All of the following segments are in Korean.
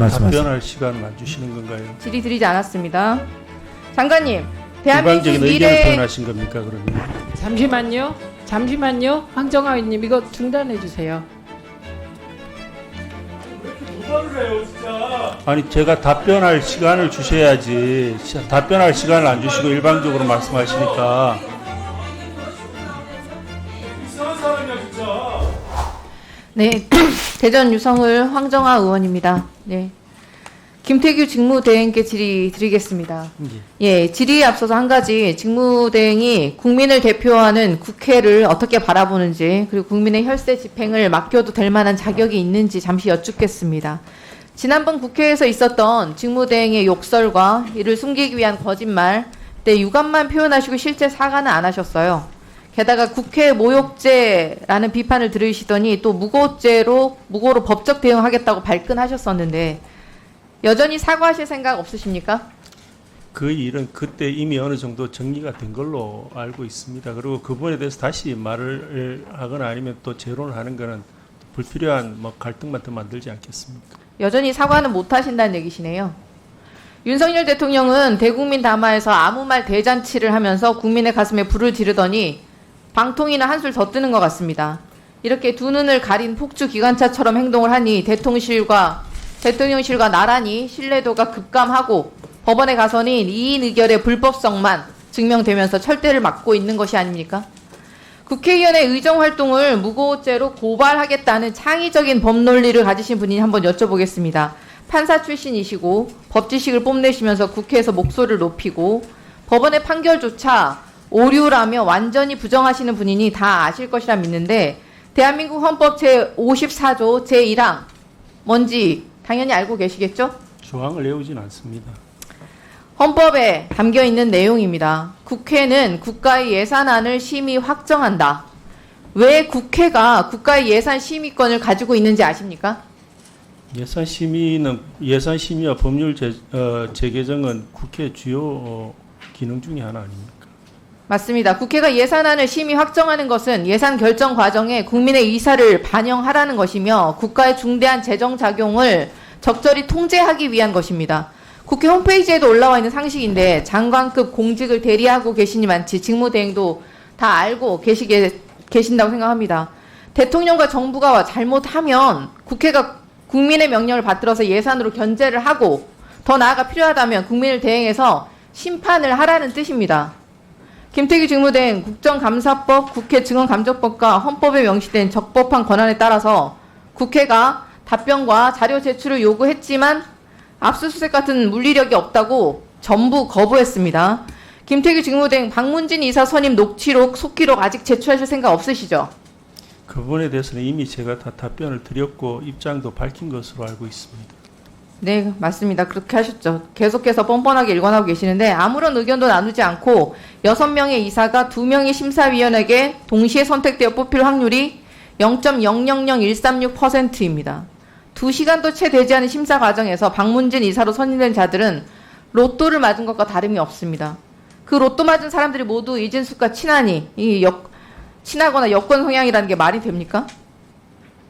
말씀하세요. 답변할 시간만 주시는 건가요? 질의 드리지 않았습니다. 장관님, 대한민국 일방적인 의견을 미래 표현하신 겁니까 그러면? 잠시만요. 잠시만요. 황정아 의원님 이거 중단해 주세요. 아니 제가 답변할 시간을 주셔야지 시- 답변할 시간을 안 주시고 일방적으로 말씀하시니까 네, 대전 유성을 황정아 의원입니다. 네. 김태규 직무대행께 질의 드리겠습니다. 예, 질의에 앞서서 한 가지 직무대행이 국민을 대표하는 국회를 어떻게 바라보는지 그리고 국민의 혈세 집행을 맡겨도 될 만한 자격이 있는지 잠시 여쭙겠습니다. 지난번 국회에서 있었던 직무대행의 욕설과 이를 숨기기 위한 거짓말, 때 유감만 표현하시고 실제 사과는 안 하셨어요. 게다가 국회 모욕죄라는 비판을 들으시더니 또 무고죄로 무고로 법적 대응하겠다고 발끈하셨었는데 여전히 사과하실 생각 없으십니까? 그 일은 그때 이미 어느 정도 정리가 된 걸로 알고 있습니다. 그리고 그 부분에 대해서 다시 말을 하거나 아니면 또 재론을 하는 거는 불필요한 뭐 갈등만 더 만들지 않겠습니까? 여전히 사과는 못 하신다는 얘기시네요. 윤석열 대통령은 대국민 담화에서 아무 말 대잔치를 하면서 국민의 가슴에 불을 지르더니 방통위는 한술 더 뜨는 것 같습니다. 이렇게 두 눈을 가린 폭주 기관차처럼 행동을 하니 대통령실과 대통령실과 나란히 신뢰도가 급감하고 법원에 가서는 이인 의결의 불법성만 증명되면서 철대를 맞고 있는 것이 아닙니까? 국회의원의 의정 활동을 무고죄로 고발하겠다는 창의적인 법 논리를 가지신 분이 한번 여쭤보겠습니다. 판사 출신이시고 법 지식을 뽐내시면서 국회에서 목소리를 높이고 법원의 판결조차 오류라며 완전히 부정하시는 분이니 다 아실 것이라 믿는데 대한민국 헌법 제54조 제1항 뭔지 당연히 알고 계시겠죠? 조항을 외우진 않습니다. 헌법에 담겨 있는 내용입니다. 국회는 국가의 예산안을 심의 확정한다. 왜 국회가 국가의 예산 심의권을 가지고 있는지 아십니까? 예산 심의는 예산 심의와 법률 제, 어, 재개정은 국회 주요 어, 기능 중에 하나 아닙니까? 맞습니다. 국회가 예산안을 심의 확정하는 것은 예산 결정 과정에 국민의 의사를 반영하라는 것이며 국가의 중대한 재정 작용을 적절히 통제하기 위한 것입니다. 국회 홈페이지에도 올라와 있는 상식인데 장관급 공직을 대리하고 계시니 많지 직무대행도 다 알고 계시게 계신다고 생각합니다. 대통령과 정부가 잘못하면 국회가 국민의 명령을 받들어서 예산으로 견제를 하고 더 나아가 필요하다면 국민을 대행해서 심판을 하라는 뜻입니다. 김태규 직무대행 국정감사법, 국회 증언감정법과 헌법에 명시된 적법한 권한에 따라서 국회가 답변과 자료 제출을 요구했지만 압수수색 같은 물리력이 없다고 전부 거부했습니다. 김태규 직무대행 박문진 이사 선임 녹취록, 속기록 아직 제출하실 생각 없으시죠? 그 부분에 대해서는 이미 제가 다 답변을 드렸고 입장도 밝힌 것으로 알고 있습니다. 네, 맞습니다. 그렇게 하셨죠. 계속해서 뻔뻔하게 일관하고 계시는데 아무런 의견도 나누지 않고 여섯 명의 이사가 두 명의 심사위원에게 동시에 선택되어 뽑힐 확률이 0.000136%입니다. 두 시간도 채 되지 않은 심사 과정에서 박문진 이사로 선임된 자들은 로또를 맞은 것과 다름이 없습니다. 그 로또 맞은 사람들이 모두 이진숙과 친하니 이 역, 친하거나 여권 성향이라는 게 말이 됩니까?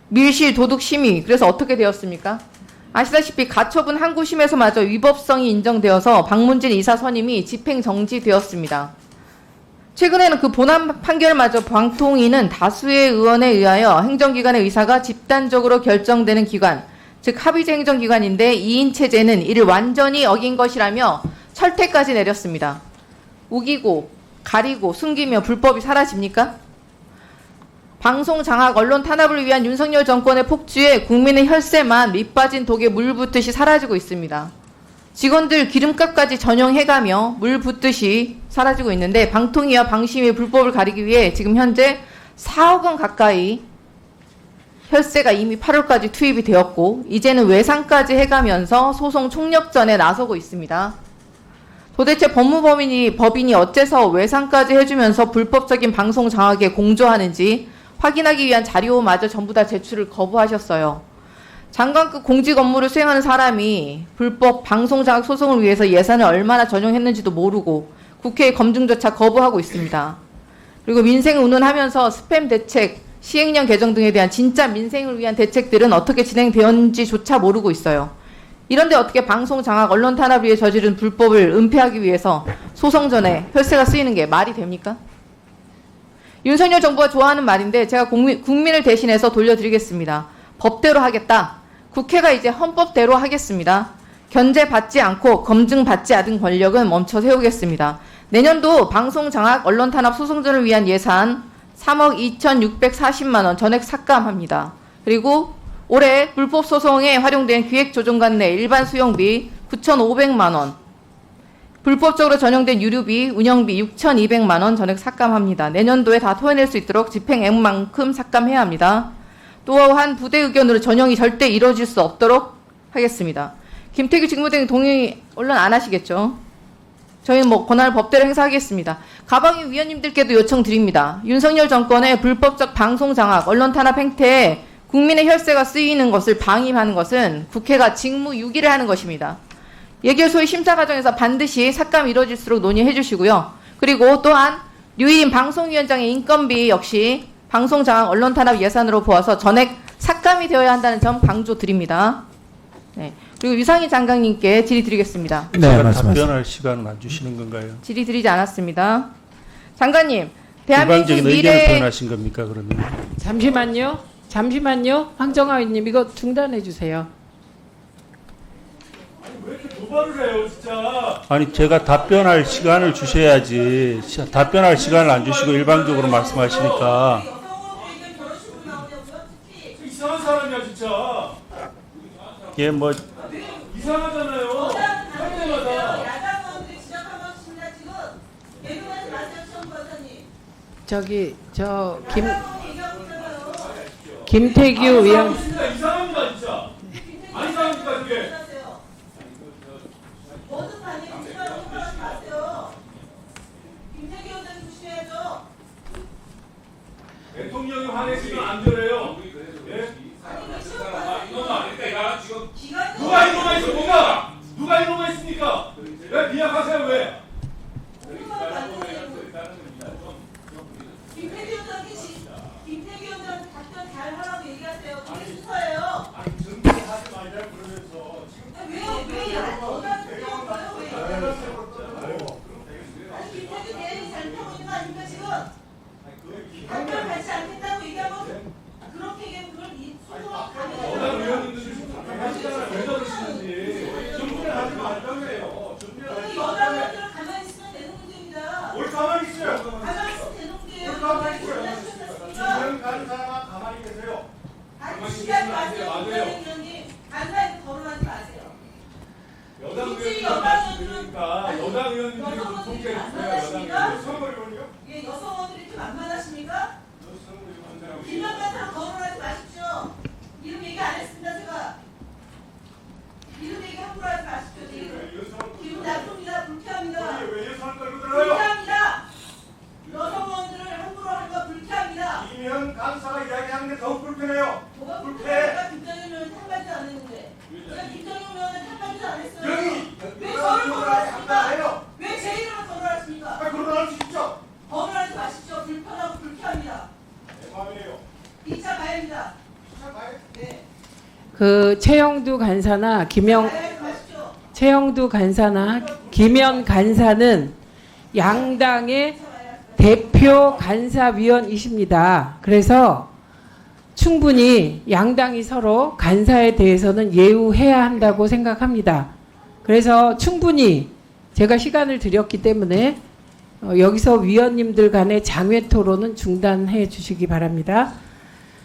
밀실 도둑 심의 그래서 어떻게 되었습니까? 아시다시피 가처분 항구심에서마저 위법성이 인정되어서 박문진 이사 선임이 집행 정지되었습니다. 최근에는 그 본안 판결마저 방통위는 다수의 의원에 의하여 행정기관의 의사가 집단적으로 결정되는 기관, 즉 합의제 행정기관인데 2인 체제는 이를 완전히 어긴 것이라며 철퇴까지 내렸습니다. 우기고 가리고 숨기며 불법이 사라집니까? 방송 장악, 언론 탄압을 위한 윤석열 정권의 폭주에 국민의 혈세만 밑빠진 독에 물 붓듯이 사라지고 있습니다. 직원들 기름값까지 전용해가며 물 붓듯이 사라지고 있는데 방통위와 방심위 불법을 가리기 위해 지금 현재 4억 원 가까이 혈세가 이미 8월까지 투입이 되었고 이제는 외상까지 해가면서 소송 총력전에 나서고 있습니다. 도대체 법무법인이 법인이 어째서 외상까지 해주면서 불법적인 방송 장악에 공조하는지 확인하기 위한 자료마저 전부 다 제출을 거부하셨어요. 장관급 공직 업무를 수행하는 사람이 불법 방송 장악 소송을 위해서 예산을 얼마나 전용했는지도 모르고 국회의 검증조차 거부하고 있습니다. 그리고 민생을 운운하면서 스팸 대책, 시행령 개정 등에 대한 진짜 민생을 위한 대책들은 어떻게 진행되었는지조차 모르고 있어요. 이런데 어떻게 방송 장악, 언론 탄압 위에 저지른 불법을 은폐하기 위해서 소송 전에 혈세가 쓰이는 게 말이 됩니까? 윤석열 정부가 좋아하는 말인데 제가 국민, 국민을 대신해서 돌려드리겠습니다. 법대로 하겠다. 국회가 이제 헌법대로 하겠습니다. 견제받지 않고 검증받지 않은 권력은 멈춰 세우겠습니다. 내년도 방송 장악, 언론 탄압 소송전을 위한 예산 3억 2,640만 원 전액 삭감합니다. 그리고 올해 불법 소송에 활용된 기획조정관 내 일반 수용비 9,500만 원, 불법적으로 전용된 유류비, 운영비 6,200만 원 전액 삭감합니다. 내년도에 다 토해낼 수 있도록 집행액만큼 삭감해야 합니다. 또한 부대 의견으로 전형이 절대 이루어질 수 없도록 하겠습니다. 김태규 직무대행 동의 언론 안 하시겠죠? 저희는 뭐 권한을 법대로 행사하겠습니다. 가방위 위원님들께도 요청드립니다. 윤석열 정권의 불법적 방송 장악, 언론 탄압 행태에 국민의 혈세가 쓰이는 것을 방임하는 것은 국회가 직무 유기를 하는 것입니다. 예결소의 심사 과정에서 반드시 삭감 이루어질수록 논의해 주시고요. 그리고 또한 류인 방송위원장의 인건비 역시 방송 장악 언론 탄압 예산으로 보아서 전액 삭감이 되어야 한다는 점 강조드립니다. 네. 그리고 유상희 장관님께 질의 드리겠습니다. 네, 제가 말씀하세요. 답변할 시간은 안 주시는 건가요? 질의 드리지 않았습니다. 장관님, 대한민국 일방적인 의견을 미래 표현하신 겁니까 그러면? 잠시만요. 잠시만요. 황정아 의원님 이거 중단해 주세요. 아니 제가 답변할 시간을 주셔야지. 시- 답변할 시간을 안 주시고 일방적으로 말씀하시니까. 이상한 사람이야 진짜. 이게 뭐. 이상하잖아요. 할 때마다 야당원들이 지적하고 있습니다. 지금 예능하지 마세요 시험 과사님 저기 저 김 야당원 얘기하고 있잖아요 김태규 의원 진짜 이상합니다 진짜. 안 이상합니까 그게 하세요 모든 반응이 지적하고 평가하지 마세요 김태기 의원님 조심해야죠 대통령이 화내시면 안 되래요 예? 아니 그 시험 아, 과사님 이놈아 내가 지금 기간 누가 이놈아 있어 누가 누가 이놈아 있습니까 왜 비약하세요 왜 김태기 의원님 김태기 의원님 답변 잘 하라고 얘기하세요 그게 순서예요 준비하지 말자 그러면서 지금 왜왜 여당 특정한 거예요 왜 아니 김태기 대행이 잘못하고 있는 거 아닙니까 지금 답변 받지 않겠다고 얘기하고 그렇게 얘기하면 그걸 이 순서가 여당 가면 의원님들이 지금 답변하시잖아요 왜 저러시는지 준비를 하지 말자고요 준비를 하지 여당 의원들은 가만히 있으면 되는 문제입니다. 뭘 가만히 있어요 가만히 있으면 되는 문제예요. 뭘 가만히 있어요 진행 가는 사람아 가만히 계세요 아니 시간 마세요. 국회의원 의원님 간사에서 거론하지 마세요. 여당 솔직히 의원님들 여당 말씀드리니까 의원들은- 여당 의원님들이 여당 좀 통제해 의원들이 주세요 여당 만만하십니까? 의원님 선거 의원이요? 예, 여성원들이 좀 만만하십니까? 김만 간사랑 거론하지 마십시오. 이름 얘기 안 했습니다 제가. 이름 얘기 함부로 하지 마십시오. 지금 기분 나쁩니다. 불쾌합니다. 왜 예산 끌고 들어요? 불쾌합니다. 여성원들을 함부로 하는 거 불쾌합니다. 이면 간사가 이야기하는 게 더욱 불편해요. 뭐가 불쾌해. 불쾌합니까? 김정일 의원 탐하지 않았는데. 제가 김정일 의원을 탐하지 않았어요. 여기 왜 저를 거론하십니까? 해요. 왜 제 이름을 거론하십니까? 아 그러면 할수 있죠. 거론하지 마십시오. 불편하고 불쾌합니다. 내 마음이에요. 2차 가야입니다. 자 가요. 네. 그 최영두 간사나 김영. 최영두 간사나 김현 간사는 양당의 대표 간사위원이십니다. 그래서 충분히 양당이 서로 간사에 대해서는 예우해야 한다고 생각합니다. 그래서 충분히 제가 시간을 드렸기 때문에 어, 여기서 위원님들 간의 장외 토론은 중단해 주시기 바랍니다.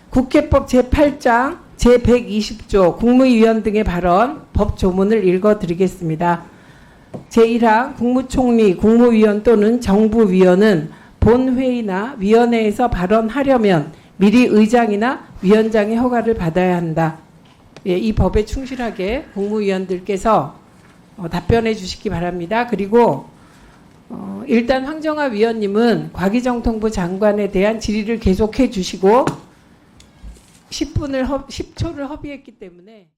국회법 제8장 제120조 국무위원 등의 발언 법 조문을 읽어 드리겠습니다. 제1항 국무총리, 국무위원 또는 정부위원은 본회의나 위원회에서 발언하려면 미리 의장이나 위원장의 허가를 받아야 한다. 예, 이 법에 충실하게 국무위원들께서 어, 답변해 주시기 바랍니다. 그리고 어, 일단 황정아 위원님은 과기정통부 장관에 대한 질의를 계속해 주시고 10분을 10초를 허비했기 때문에